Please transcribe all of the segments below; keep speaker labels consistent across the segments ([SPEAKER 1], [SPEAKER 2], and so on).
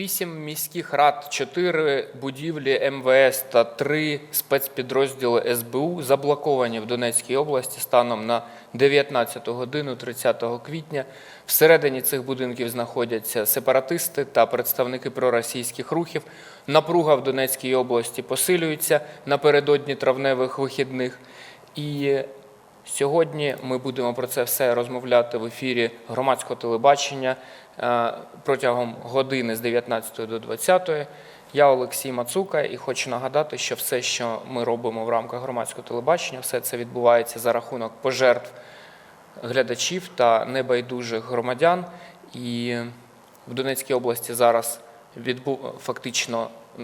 [SPEAKER 1] Вісім міських рад, чотири будівлі МВС та три спецпідрозділи СБУ заблоковані в Донецькій області станом на 19 годину 30 квітня. Всередині цих будинків знаходяться сепаратисти та представники проросійських рухів. Напруга в Донецькій області посилюється напередодні травневих вихідних. І Сьогодні ми будемо про це все розмовляти в ефірі громадського телебачення е, протягом години з 19 до 20. Я Олексій Мацука і хочу нагадати, що все, що ми робимо в рамках громадського телебачення, все це відбувається за рахунок пожертв глядачів та небайдужих громадян. І в Донецькій області зараз відбу... фактично е,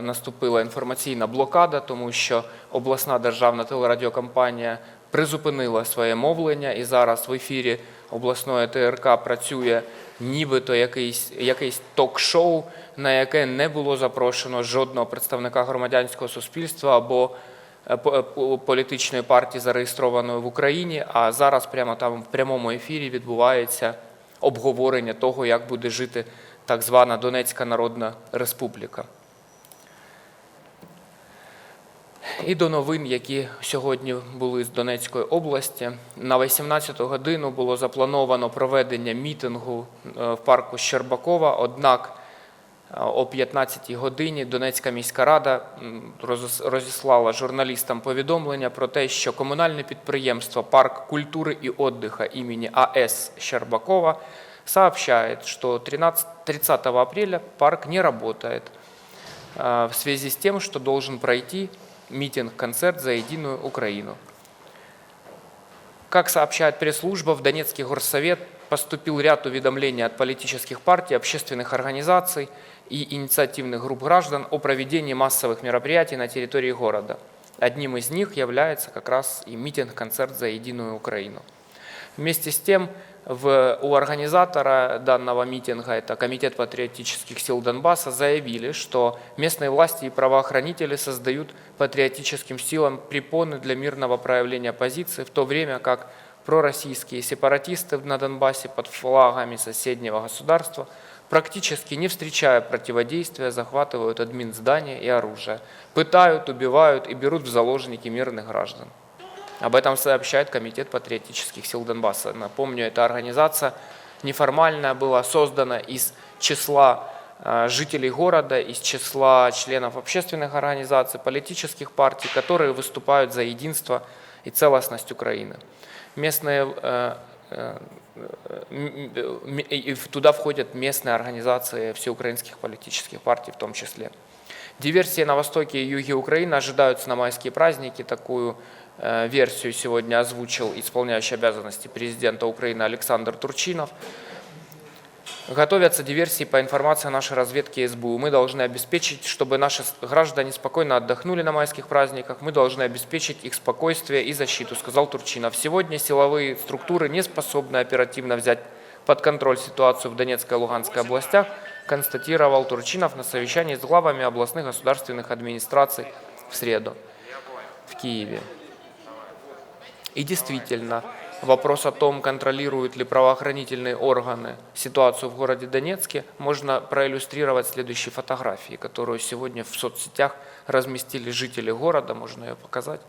[SPEAKER 1] наступила інформаційна блокада, тому що обласна державна телерадіокомпанія призупинила своє мовлення, і зараз в ефірі обласної ТРК працює нібито якийсь, якийсь ток-шоу, на яке не було запрошено жодного представника громадянського суспільства або е, е, політичної партії, зареєстрованої в Україні. А зараз прямо там в прямому ефірі відбувається обговорення того, як буде жити так звана Донецька Народна Республіка. І до новин, які сьогодні були з Донецької області. На 18 годину було заплановано проведення мітингу е, в парку Щербакова. Однак е, о 15 годині Донецька міська рада розіслала журналістам повідомлення про те, що комунальне підприємство Парк культури і отдыха імені А.С. Щербакова сообщает, что 13 30 апреля парк не работает э, в связи с тем, что должен пройти митинг-концерт за единую Украину. Как сообщает пресс-служба, в Донецкий горсовет поступил ряд уведомлений от политических партий, общественных организаций и инициативных групп граждан о проведении массовых мероприятий на территории города. Одним из них является как раз и митинг-концерт за единую Украину. Вместе с тем, в, у организатора данного митинга, это Комитет патриотических сил Донбасса, заявили, что местные власти и правоохранители создают патриотическим силам препоны для мирного проявления позиции, в то время как пророссийские сепаратисты на Донбассе под флагами соседнего государства практически не встречая противодействия, захватывают админздания и оружие, пытают, убивают и берут в заложники мирных граждан. Об этом сообщает Комитет патриотических сил Донбасса. Напомню, эта организация неформальная была создана из числа э, жителей города, из числа членов общественных организаций, политических партий, которые выступают за единство и целостность Украины. Местные э, э, туда входят местные организации всеукраинских политических партий в том числе. Диверсии на востоке и юге Украины ожидаются на майские праздники. Такую версию сегодня озвучил исполняющий обязанности президента Украины Александр Турчинов. Готовятся диверсии по информации нашей разведки СБУ. Мы должны обеспечить, чтобы наши граждане спокойно отдохнули на майских праздниках. Мы должны обеспечить их спокойствие и защиту, сказал Турчинов. Сегодня силовые структуры не способны оперативно взять под контроль ситуацию в Донецкой и Луганской областях, констатировал Турчинов на совещании с главами областных государственных администраций в среду в Киеве. И действительно, вопрос о том, контролируют ли правоохранительные органы ситуацию в городе Донецке, можно проиллюстрировать следующей фотографией, которую сегодня в соцсетях разместили жители города. Можно ее показать.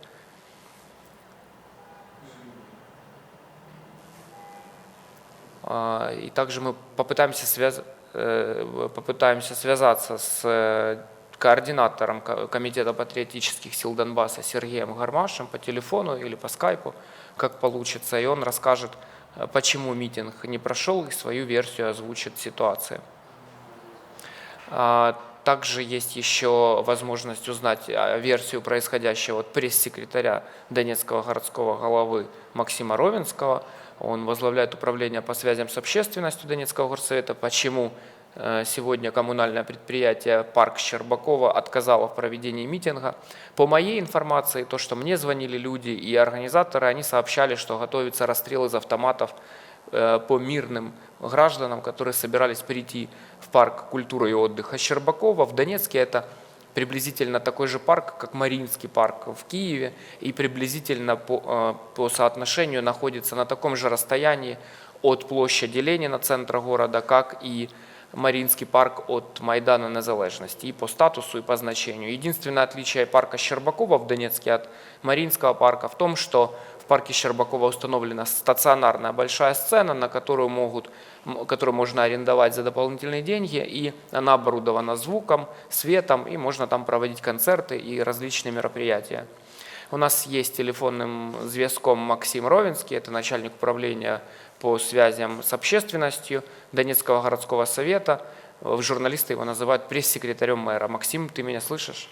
[SPEAKER 1] А, И также мы попытаемся, связ... э, попытаемся связаться с э, координатором ко- Комитета патриотических сил Донбасса Сергеем Гармашем по телефону или по скайпу, как получится, и он расскажет, э, почему митинг не прошел и свою версию озвучит ситуации. А, Также есть еще возможность узнать а, версию происходящего от пресс-секретаря Донецкого городского головы Максима Ровенского. Он возглавляет управление по связям с общественностью Донецкого горсовета. Почему сегодня коммунальное предприятие «Парк Щербакова» отказало в проведении митинга? По моей информации, то, что мне звонили люди и организаторы, они сообщали, что готовится расстрел из автоматов э, по мирным гражданам, которые собирались прийти в парк культуры и отдыха Щербакова. В Донецке это приблизительно такой же парк, как Мариинский парк в Киеве, и приблизительно по, э, по соотношению находится на таком же расстоянии от площади Ленина, центра города, как и Маринский парк от Майдана Незалежности и по статусу, и по значению. Единственное отличие парка Щербакова в Донецке от Маринского парка в том, что в парке Щербакова установлена стационарная большая сцена, на которую, могут, которую можно арендовать за дополнительные деньги, и она оборудована звуком, светом, и можно там проводить концерты и различные мероприятия. У нас есть телефонным зв'язком Максим Ровинский, это начальник управления по связям с общественностью Донецкого городского совета. Журналисты его называют пресс-секретарем мэра. Максим, ты меня слышишь?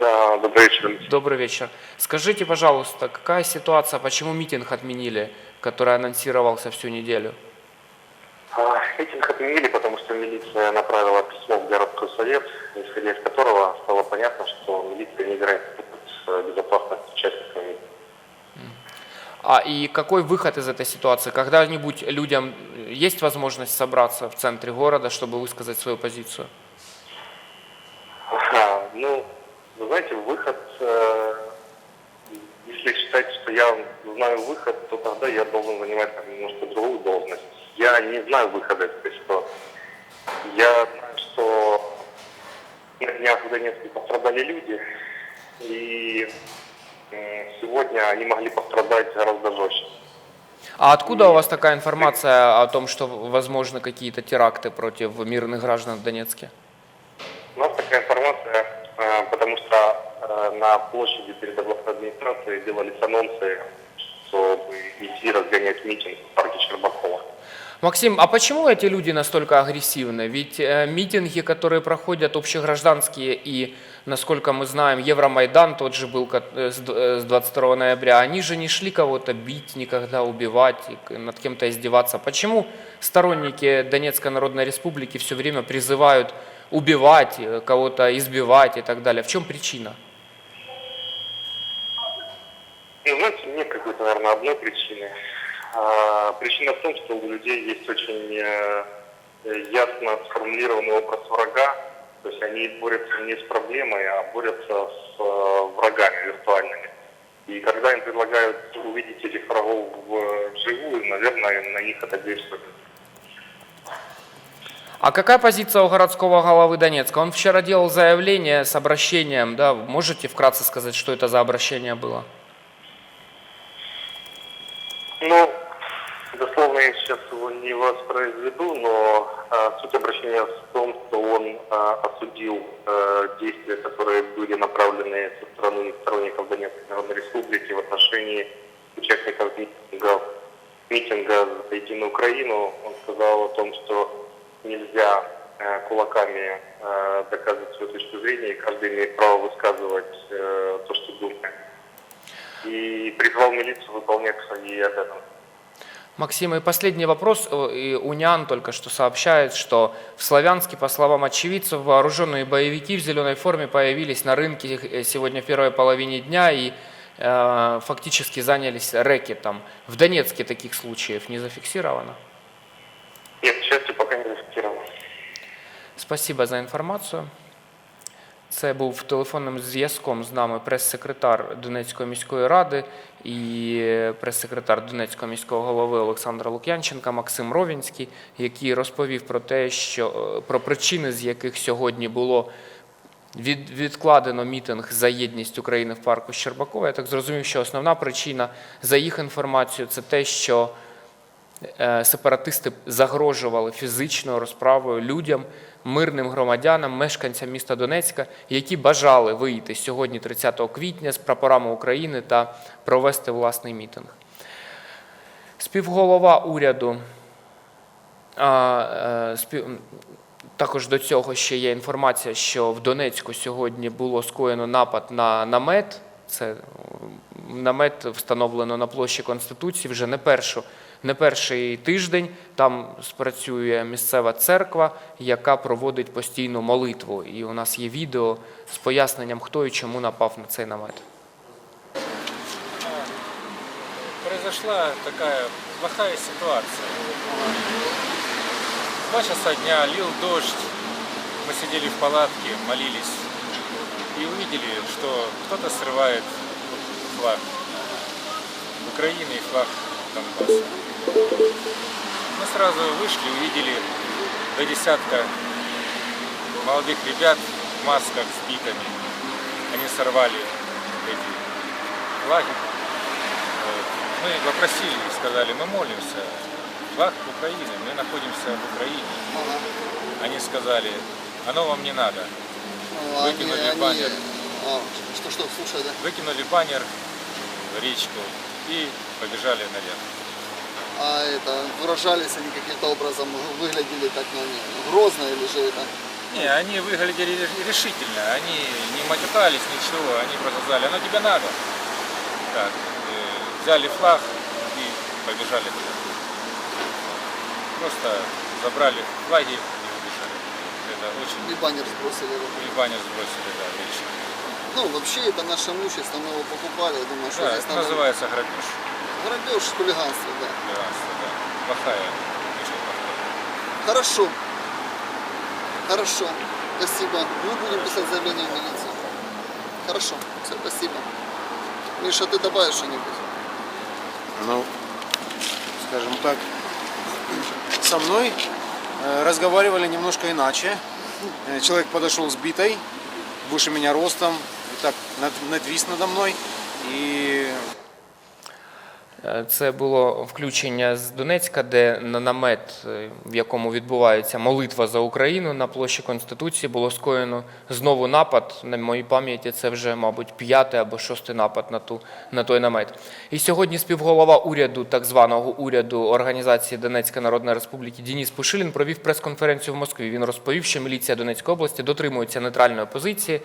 [SPEAKER 2] Да, добрый вечер.
[SPEAKER 1] Добрый вечер. Скажите, пожалуйста, какая ситуация, почему митинг отменили, который анонсировался всю неделю?
[SPEAKER 2] А, Митинг отменили, потому что милиция направила письмо в городской совет, исходя из которого стало понятно, что милиция не играет с безопасностью участников митинга.
[SPEAKER 1] А и какой выход из этой ситуации? Когда-нибудь людям есть возможность собраться в центре города, чтобы высказать свою позицию?
[SPEAKER 2] Ага, Ну, вы знаете, выход, э, если считать, что я знаю выход, то тогда я должен занимать там, немножко другую должность. Я не знаю выхода из этой ситуации. Я знаю, что на днях в Донецке пострадали люди, и сегодня они могли пострадать гораздо жестче.
[SPEAKER 1] А откуда у вас такая информация о том, что возможны какие-то теракты против мирных граждан в Донецке?
[SPEAKER 2] У нас такая информация, э, потому что э, на площади перед областной администрацией делались анонсы, чтобы идти разгонять митинг Щербакова.
[SPEAKER 1] Максим, а почему эти люди настолько агрессивны? Ведь э, митинги, которые проходят общегражданские и, насколько мы знаем, Евромайдан тот же был э, с д- э, с 22 ноября, они же не шли кого-то бить, никогда убивать, и над кем-то издеваться. Почему сторонники Донецкой Народной Республики все время призывают убивать, э, кого-то избивать и так далее? В чем причина?
[SPEAKER 2] Ну, знаете, нет какой-то, наверное, одной причины. А, причина в том, что у людей есть очень э, ясно сформулированный образ врага, то есть они борются не с проблемой, а борются с э, врагами виртуальными. И когда им предлагают увидеть этих врагов вживую, наверное, на них это действует.
[SPEAKER 1] А какая позиция у городского головы Донецка? Он вчера делал заявление с обращением, да, можете вкратце сказать, что это за обращение было?
[SPEAKER 2] Ну, воспроизведу, но а, суть обращения в том, что он а, осудил а, действия, которые были направлены со стороны сторонников Донецкой Народной Республики в отношении участников митинга, митинга за Единую Украину. Он сказал о том, что нельзя э, кулаками э, доказывать свою точку зрения, и каждый имеет право высказывать э, то, что думает. И призвал милицию выполнять свои обязанности.
[SPEAKER 1] Максим, и последний вопрос. Э, И УНИАН только что сообщает, что в Славянске, по словам очевидцев, вооруженные боевики в зеленой форме появились на рынке э, сегодня в первой половине дня и э, фактически занялись рэкетом. В Донецке таких случаев не зафиксировано.
[SPEAKER 2] Нет, к счастью, пока не зафиксировано.
[SPEAKER 1] Спасибо за інформацію. Це був телефонним зв'язком з нами прес-секретар Донецької міської ради і прес-секретар Донецького міського голови Олександра Лук'янченка Максим Ровінський, який розповів про те, що е, про причини, з яких сьогодні було від, відкладено мітинг за єдність України в парку Щербакова. Я так зрозумів, що основна причина за їх інформацією це те, що е, сепаратисти загрожували фізичною розправою людям, мирним громадянам, мешканцям міста Донецька, які бажали вийти сьогодні, 30 квітня, з прапорами України та провести власний мітинг. Співголова уряду а, е, спів... Також до цього ще є інформація, що в Донецьку сьогодні було скоєно напад на намет. Це намет встановлено на площі Конституції вже не першу, не перший тиждень. Там спрацює місцева церква, яка проводить постійну молитву. І у нас є відео з поясненням, хто і чому напав на цей намет.
[SPEAKER 3] произошла такая плохая ситуация. Два часа дня, лил дождь, мы сидели в палатке, молились и увидели, что кто-то срывает флаг Украины и флаг Донбасса. Мы сразу вышли, увидели до десятка молодых ребят в масках с битами. Они сорвали эти флаги. Мы попросили, сказали, мы молимся. Флаг Украины, мы находимся в Украине. Они сказали, оно вам не надо.
[SPEAKER 4] Ну,
[SPEAKER 3] Выкинули баннер.
[SPEAKER 4] А, что, что, слушай, да?
[SPEAKER 3] Выкинули баннер в речку и побежали наверх.
[SPEAKER 4] А это, выражались они каким-то образом, выглядели так, ну, не- грозно или же это?
[SPEAKER 3] Не, они выглядели ре- решительно, они не матюкались, ничего, они просто сказали, оно тебе надо. Так, э, взяли флаг и побежали туда. Просто забрали флаги и убежали. Это
[SPEAKER 4] И
[SPEAKER 3] очень...
[SPEAKER 4] баннер сбросили. да.
[SPEAKER 3] И баннер сбросили, да, речку.
[SPEAKER 4] Ну, вообще, это наше имущество, мы его покупали, я думаю, что
[SPEAKER 3] Да,
[SPEAKER 4] здесь
[SPEAKER 3] это
[SPEAKER 4] надо...
[SPEAKER 3] называется грабеж.
[SPEAKER 4] Грабеж, хулиганство, да.
[SPEAKER 3] Хулиганство, да. Плохая, очень плохая.
[SPEAKER 4] Хорошо. Хорошо. Спасибо. Мы будем писать заявление в милицию. Хорошо. Все, спасибо. Миша, ты добавишь что-нибудь?
[SPEAKER 5] ну, скажем так, со мной э, разговаривали немножко иначе. Э, Человек подошел с битой, выше меня ростом, и так над- надвис надо мной. И
[SPEAKER 1] Це було включення з Донецька, де на намет, е, в якому відбувається молитва за Україну на площі Конституції, було скоєно знову напад. На моїй пам'яті це вже, мабуть, п'ятий або шостий напад на, ту, на той намет. І сьогодні співголова уряду, так званого уряду Організації Донецька Народної Республіки Дініс Пушилін провів прес-конференцію в Москві. Він розповів, що міліція Донецької області дотримується нейтральної позиції.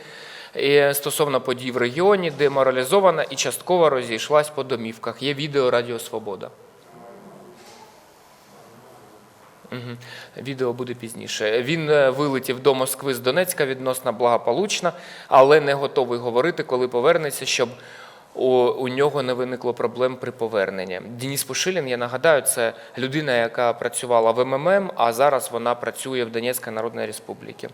[SPEAKER 1] І стосовно подій в регіоні, деморалізована і частково розійшлась по домівках. Є відео Радіо Свобода. Мгм. Відео буде пізніше. Він е, вилетів до Москви з Донецька відносно благополучно, але не готовий говорити, коли повернеться, щоб у, у нього не виникло проблем при поверненні. Дініс Пушилін, я нагадаю, це людина, яка працювала в МММ, а зараз вона працює в Донецькій Народній Республіці.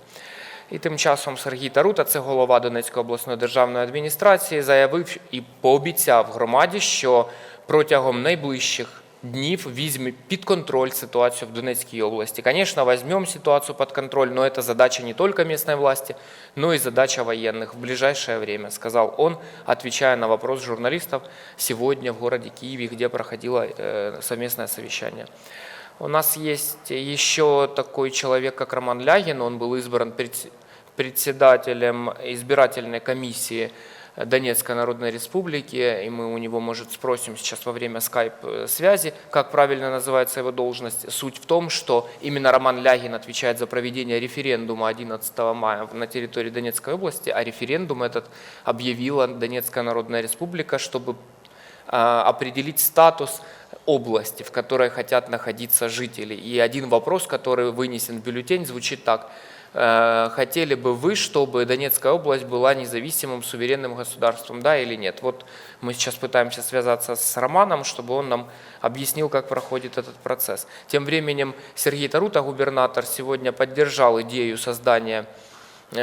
[SPEAKER 1] І тим часом Сергій Тарута, це голова Донецької обласної державної адміністрації, заявив і пообіцяв громаді, що протягом найближчих днів візьме під контроль ситуацію в Донецкой области. Конечно, возьмем ситуацию под контроль, но это задача не только местной власти, но и задача военных в ближайшее время, сказал он, отвечая на вопрос журналистов сегодня в городе Киеве, где проходило э, совместное совещание. У нас есть еще такой человек, как Роман Лягин. Он был избран предс- председателем избирательной комиссии Донецкой Народной Республики, и мы у него, может, спросим сейчас во время скайп-связи, как правильно называется его должность. Суть в том, что именно Роман Лягин отвечает за проведение референдума 11 мая на территории Донецкой области, а референдум этот объявила Донецкая Народная Республика, чтобы а, определить статус области, в которой хотят находиться жители. И один вопрос, который вынесен в бюллетень, звучит так. Э, Хотели бы вы, чтобы Донецкая область была независимым суверенным государством, да или нет? Вот мы сейчас пытаемся связаться с Романом, чтобы он нам объяснил, как проходит этот процесс. Тем временем Сергей Тарута, губернатор, сегодня поддержал идею создания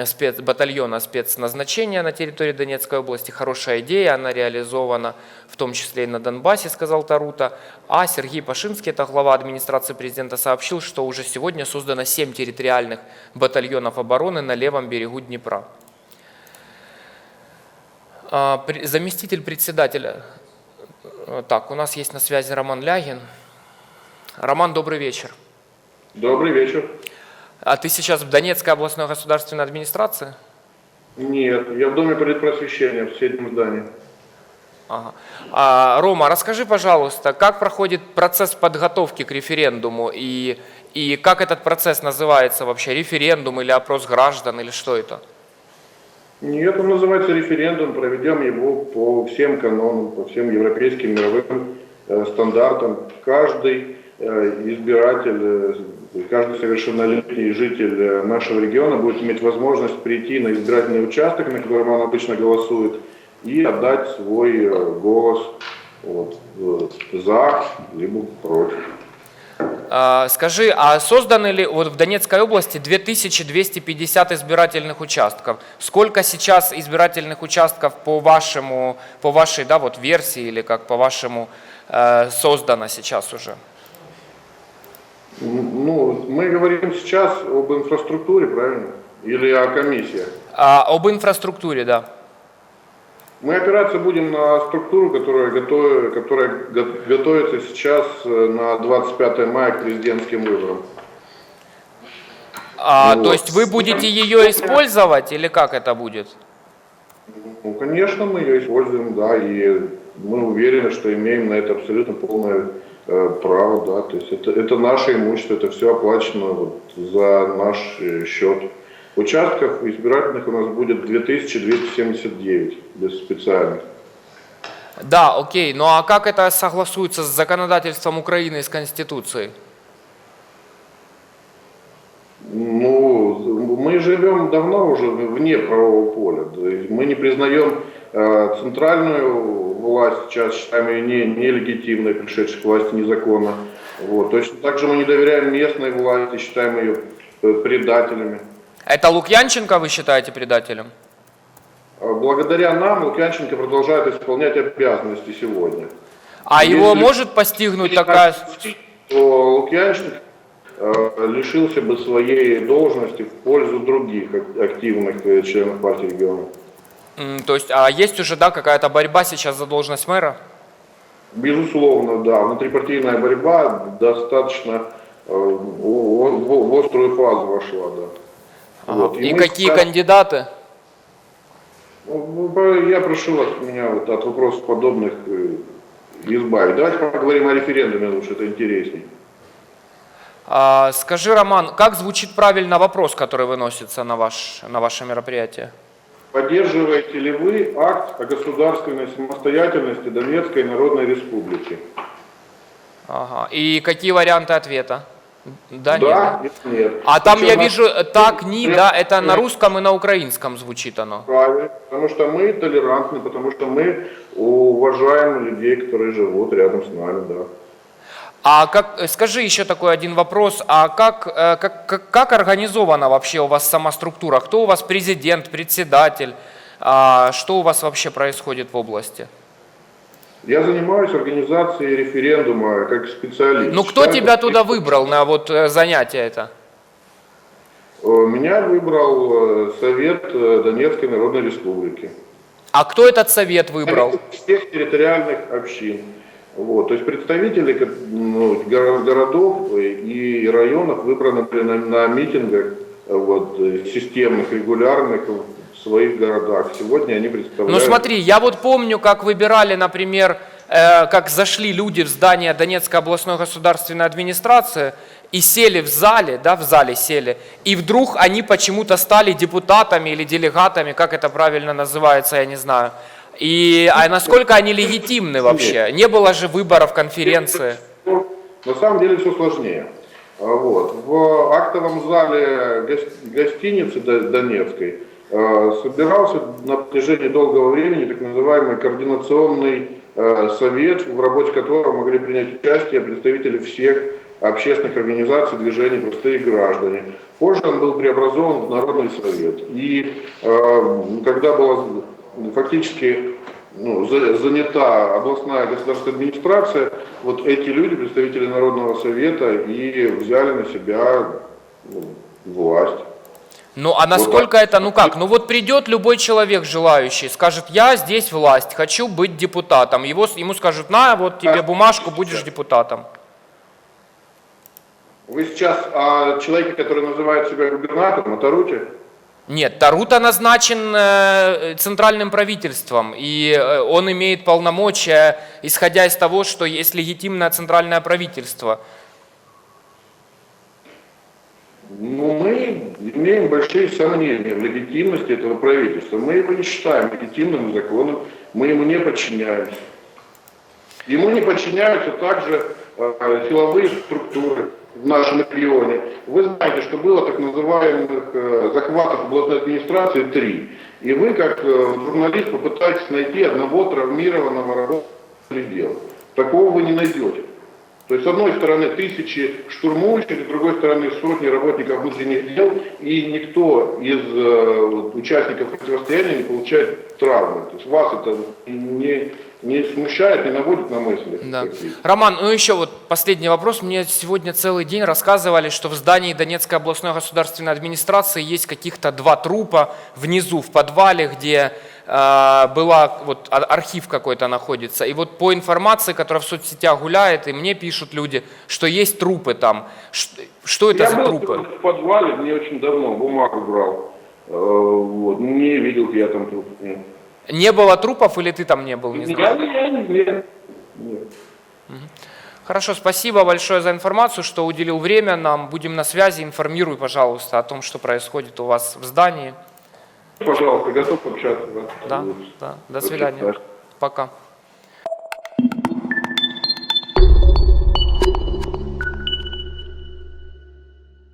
[SPEAKER 1] спец, батальона спецназначения на территории Донецкой области. Хорошая идея, она реализована в том числе и на Донбассе, сказал Тарута. А Сергей Пашинский, это глава администрации президента, сообщил, что уже сегодня создано 7 территориальных батальонов обороны на левом берегу Днепра. А, Заместитель председателя. э, Так, у нас есть на связи Роман Лягин. Роман, добрый вечер.
[SPEAKER 6] Добрый вечер.
[SPEAKER 1] А ты сейчас в Донецкой областной государственной администрации?
[SPEAKER 6] Нет, я в Доме политпросвещения в соседнем здании.
[SPEAKER 1] Ага. А, Рома, расскажи, пожалуйста, как проходит процесс подготовки к референдуму и, и как этот процесс называется вообще? Референдум или опрос граждан или что это?
[SPEAKER 6] Нет, он называется референдум. Проведем его по всем канонам, по всем европейским мировым э, стандартам. Каждый э, избиратель, э, каждый совершеннолетний житель э, нашего региона будет иметь возможность прийти на избирательный участок, на котором он обычно голосует, и отдать свой э, голос вот, э, за либо против.
[SPEAKER 1] А, Скажи, а созданы ли вот в Донецкой области 2250 избирательных участков? Сколько сейчас избирательных участков по вашему, по вашей, да, вот версии или как по вашему создано сейчас уже?
[SPEAKER 6] Ну, мы говорим сейчас об инфраструктуре, правильно? Или о комиссиях?
[SPEAKER 1] А, об инфраструктуре, да.
[SPEAKER 6] Мы опираться будем на структуру, которая, готовит, которая го- готовится сейчас э, на 25 мая к президентским выборам.
[SPEAKER 1] А,
[SPEAKER 6] Ну
[SPEAKER 1] то
[SPEAKER 6] вот.
[SPEAKER 1] есть вы будете ее использовать или как это будет?
[SPEAKER 6] Ну, конечно, мы ее используем, да, и мы уверены, что имеем на это абсолютно полное право, да, то есть это, это наше имущество, это все оплачено вот за наш э, счет. Участков избирательных у нас будет 2279 без специальных.
[SPEAKER 1] Да, окей. Ну а как это согласуется с законодательством Украины и с Конституцией?
[SPEAKER 6] Ну, мы живем давно уже вне правового поля. Мы не признаем э, центральную власть, сейчас считаем ее не, нелегитимной, пришедшей к власти незаконно. Вот. Точно так же мы не доверяем местной власти, считаем ее э, предателями.
[SPEAKER 1] Это Лукьянченко вы считаете предателем?
[SPEAKER 6] А Благодаря нам Лукьянченко продолжает исполнять обязанности сегодня.
[SPEAKER 1] А
[SPEAKER 6] Если-
[SPEAKER 1] его может постигнуть такая...
[SPEAKER 6] То Лукьянченко э, лишился бы своей должности в пользу других ак- активных э, членов партии региона.
[SPEAKER 1] То есть, а есть уже, да, какая-то борьба сейчас за должность мэра?
[SPEAKER 6] Безусловно, да. Внутрипартийная борьба достаточно э, в, острую фазу вошла, да.
[SPEAKER 1] Ага.
[SPEAKER 6] Вот.
[SPEAKER 1] И
[SPEAKER 6] мы
[SPEAKER 1] какие
[SPEAKER 6] сейчас-
[SPEAKER 1] кандидаты?
[SPEAKER 6] Ну, Я прошу вас меня вот от вопросов подобных э, избавить. Давайте поговорим о референдуме лучше, это интересней.
[SPEAKER 1] А, скажи, Роман, как звучит правильно вопрос, который выносится на, ваш, на ваше мероприятие?
[SPEAKER 6] Поддерживаете ли вы акт о государственной самостоятельности Донецкой Народной Республики?
[SPEAKER 1] Ага. И какие варианты ответа? Да, нет.
[SPEAKER 6] Да, нет, нет.
[SPEAKER 1] А там
[SPEAKER 6] Причем
[SPEAKER 1] я
[SPEAKER 6] на-
[SPEAKER 1] вижу э, так, ни, да, это на
[SPEAKER 6] Нет.
[SPEAKER 1] русском и на украинском звучит оно.
[SPEAKER 6] Правильно, потому что мы толерантны, потому что мы уважаем людей, которые живут рядом с нами, да.
[SPEAKER 1] А как, э, скажи еще такой один вопрос, а как, э, как, как, как организована вообще у вас сама структура? Кто у вас президент, председатель? А, что у вас вообще происходит в области?
[SPEAKER 6] Я занимаюсь организацией референдума как специалист.
[SPEAKER 1] Ну кто
[SPEAKER 6] Считаю,
[SPEAKER 1] тебя туда выбрал на вот э, занятие это?
[SPEAKER 6] Меня выбрал Совет Донецкой Народной Республики.
[SPEAKER 1] А кто этот совет выбрал?
[SPEAKER 6] Всех территориальных общин. Вот, то есть представители ну, горо- городов и районов выбраны на, на митингах вот, системных, регулярных в своих городах. Сегодня они представляют...
[SPEAKER 1] Ну смотри, я вот помню, как выбирали, например, э, как зашли люди в здание Донецкой областной государственной администрации и сели в зале, да, в зале сели, и вдруг они почему-то стали депутатами или делегатами, как это правильно называется, я не знаю. И а насколько они легитимны вообще? Не было же выборов конференции.
[SPEAKER 6] На самом деле все сложнее. А, Вот. В актовом зале гос- гостиницы До- Донецкой э, собирался на протяжении долгого времени так называемый координационный э, совет, в работе которого могли принять участие представители всех общественных организаций, движений, простые граждане. Позже он был преобразован в Народный совет. И э, когда была фактически ну, за- занята областная государственная администрация, вот эти люди, представители Народного совета, и взяли на себя ну, власть.
[SPEAKER 1] Ну а насколько это, ну как, ну вот придет любой человек желающий, скажет, я здесь власть, хочу быть депутатом. Его, ему скажут, на, вот тебе бумажку, будешь депутатом.
[SPEAKER 6] Вы сейчас о человеке, который называет себя губернатором, о Таруте?
[SPEAKER 1] Нет, Тарута назначен э, центральным правительством, и э, он имеет полномочия, исходя из того, что есть легитимное центральное правительство.
[SPEAKER 6] Ну, мы имеем большие сомнения в легитимности этого правительства. Мы его не считаем легитимным законом, мы ему не подчиняемся. Ему не подчиняются также силовые структуры в нашем регионе. Вы знаете, что было так называемых э, захватов областной администрации три. И вы, как э, журналист, попытаетесь найти одного травмированного работника дела. Такого вы не найдете. То есть, с одной стороны, тысячи штурмующих, с другой стороны, сотни работников внутренних дел, и никто из э, участников противостояния не получает травмы. То есть, вас это не, не смущает, не наводит на мысли?
[SPEAKER 1] Да. Роман, ну еще вот последний вопрос. Мне сегодня целый день рассказывали, что в здании Донецкой областной государственной администрации есть каких-то два трупа внизу в подвале, где э, была вот а- архив какой-то находится. И вот по информации, которая в соцсетях гуляет, и мне пишут люди, что есть трупы там. Ш- Что это
[SPEAKER 6] Я
[SPEAKER 1] за
[SPEAKER 6] был
[SPEAKER 1] трупы?
[SPEAKER 6] в подвале не очень давно, бумагу брал. Э, Вот. Не видел я там труп.
[SPEAKER 1] Не было трупов или ты там не был? Не знаю.
[SPEAKER 6] Нет. Нет.
[SPEAKER 1] Хорошо, спасибо большое за информацию, что уделил время нам. Будем на связи. Информируй, пожалуйста, о том, что происходит у вас в здании.
[SPEAKER 6] Пожалуйста, готов общаться.
[SPEAKER 1] Да, да. До свидания. Пока.